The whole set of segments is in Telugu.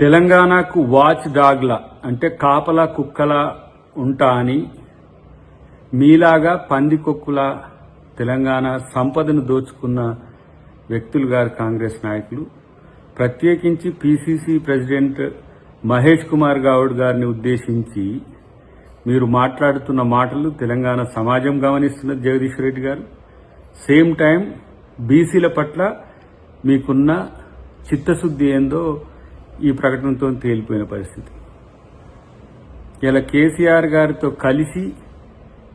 తెలంగాణకు వాచ్ డాగ్ల అంటే కాపలా కుక్కల ఉంటా అని మీలాగా పందికొక్కుల తెలంగాణ సంపదను దోచుకున్న వ్యక్తులు గారు కాంగ్రెస్ నాయకులు. ప్రత్యేకించి పిసిసి ప్రెసిడెంట్ మహేష్ కుమార్ గౌడ్ గారిని ఉద్దేశించి మీరు మాట్లాడుతున్న మాటలు తెలంగాణ సమాజం గమనిస్తున్న జగదీష్ రెడ్డి గారు. సేమ్ టైం బీసీల పట్ల మీకున్న చిత్తశుద్ధి ఏందో ఈ ప్రకటనతో తేలిపోయిన పరిస్థితి. ఇలా కేసీఆర్ గారితో కలిసి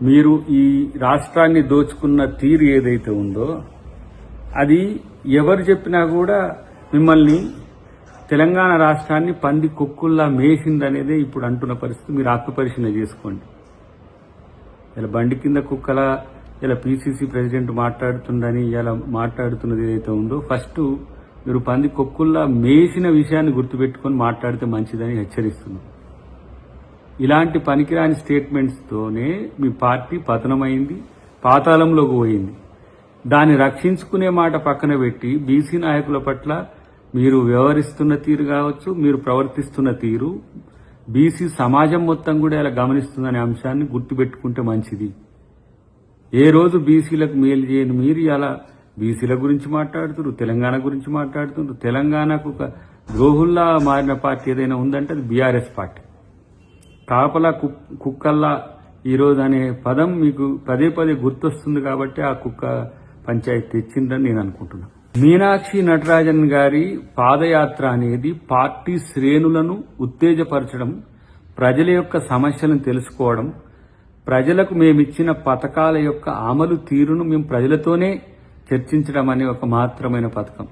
మీరు ఈ రాష్ట్రాన్ని దోచుకున్న తీరు ఏదైతే ఉందో అది ఎవరు చెప్పినా కూడా మిమ్మల్ని తెలంగాణ రాష్ట్రాన్ని పంది కుక్కుల్లా మేసిందనేదే ఇప్పుడు అంటున్న పరిస్థితి. మీరు ఆత్మపరిశీలన చేసుకోండి. ఇలా బండి కింద కుక్కలా ఇలా పీసీసీ ప్రెసిడెంట్ మాట్లాడుతుందని ఇలా మాట్లాడుతున్నది ఏదైతే ఉందో ఫస్ట్ మీరు పంది కొక్కుల్లా మేసిన విషయాన్ని గుర్తుపెట్టుకొని మాట్లాడితే మంచిదని హెచ్చరిస్తున్నాం. ఇలాంటి పనికిరాని స్టేట్మెంట్స్తోనే మీ పార్టీ పతనమైంది పాతాళంలోకి పోయింది. దాన్ని రక్షించుకునే మాట పక్కన పెట్టి బీసీ నాయకుల పట్ల మీరు వ్యవహరిస్తున్న తీరు కావచ్చు మీరు ప్రవర్తిస్తున్న తీరు బీసీ సమాజం మొత్తం కూడా ఇలా గమనిస్తుందనే అంశాన్ని గుర్తుపెట్టుకుంటే మంచిది. ఏ రోజు బీసీలకు మేలు చేయని మీరు ఇలా బీసీల గురించి మాట్లాడుతున్నారు తెలంగాణ గురించి మాట్లాడుతున్నారు తెలంగాణకు ఒక ద్రోహుల్లా మారిన పార్టీ ఏదైనా ఉందంటే అది బీఆర్ఎస్ పార్టీ. కాపలా కుక్- కుక్కల్లా ఈరోజు అనే పదం మీకు పదే పదే గుర్తొస్తుంది కాబట్టి ఆ కుక్క పంచాయతీ తెచ్చిందని నేను అనుకుంటున్నాను మీనాక్షి నటరాజన్ గారి పాదయాత్ర అనేది పార్టీ శ్రేణులను ఉత్తేజపరచడం ప్రజల యొక్క సమస్యలను తెలుసుకోవడం ప్రజలకు మేమిచ్చిన పథకాల యొక్క అమలు తీరును మేము ప్రజలతోనే చర్చించడం అనే ఒక మాత్రమైన పథకం.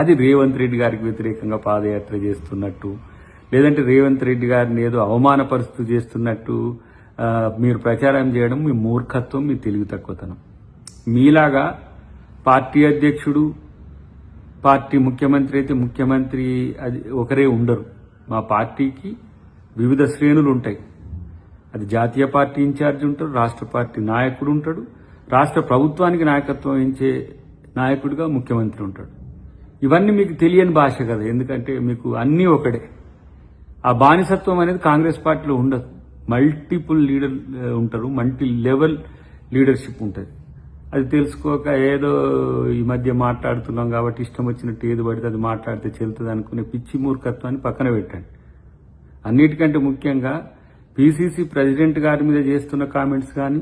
అది రేవంత్ రెడ్డి గారికి వ్యతిరేకంగా పాదయాత్ర చేస్తున్నట్టు లేదంటే రేవంత్ రెడ్డి గారిని ఏదో అవమానపరుస్తూ చేస్తున్నట్టు మీరు ప్రచారం చేయడం మీ మూర్ఖత్వం మీ తెలివి తక్కువతనం. మీలాగా పార్టీ అధ్యక్షుడు పార్టీ ముఖ్యమంత్రి అయితే ముఖ్యమంత్రి అది ఒకరే ఉండరు. మా పార్టీకి వివిధ శ్రేణులు ఉంటాయి. అది జాతీయ పార్టీ ఇన్ఛార్జ్ ఉంటాడు రాష్ట్ర పార్టీ నాయకుడు ఉంటాడు రాష్ట్ర ప్రభుత్వానికి నాయకత్వం వహించే నాయకుడిగా ముఖ్యమంత్రి ఉంటాడు. ఇవన్నీ మీకు తెలియని భాష కదా ఎందుకంటే మీకు అన్నీ ఒకటే. ఆ బానిసత్వం అనేది కాంగ్రెస్ పార్టీలో ఉండదు. మల్టిపుల్ లీడర్ ఉంటారు. మల్టీ లెవెల్ లీడర్షిప్ ఉంటుంది. అది తెలుసుకోక ఏదో ఈ మధ్య మాట్లాడుతున్నాం కాబట్టి ఇష్టం వచ్చినట్టు ఏది పడితే అది మాట్లాడితే చెల్తుంది అనుకునే పిచ్చి మూర్ఖత్వాన్ని పక్కన పెట్టండి. అన్నిటికంటే ముఖ్యంగా పిసిసి ప్రెసిడెంట్ గారి మీద చేస్తున్న కామెంట్స్ కానీ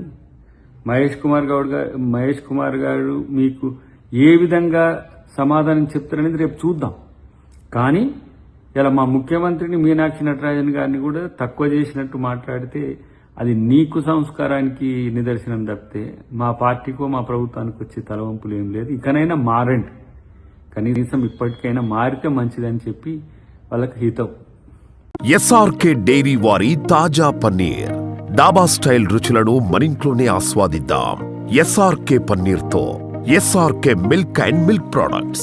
మహేష్ కుమార్ గౌడ్ గారు మహేష్ కుమార్ గారు మీకు ఏ విధంగా సమాధానం చెప్తారనేది రేపు చూద్దాం. కానీ ఇలా మా ముఖ్యమంత్రిని మీనాక్షి నటరాజన్ గారిని కూడా తక్కువ చేసినట్టు మాట్లాడితే అది నీకు సంస్కారానికి నిదర్శనం తప్పితే మా పార్టీకో మా ప్రభుత్వానికి వచ్చే తలవంపులు ఏం లేదు. ఇకనైనా మారండి. కనీసం ఇప్పటికైనా మారితే మంచిదని చెప్పి వాళ్ళకి హితం. ఎస్ఆర్కే డైరీ వారి తాజా పన్నీర్. డాబా స్టైల్ రుచులను మనింట్లోనే ఆస్వాదిద్దాం. SRK పన్నీర్తో SRK milk and milk products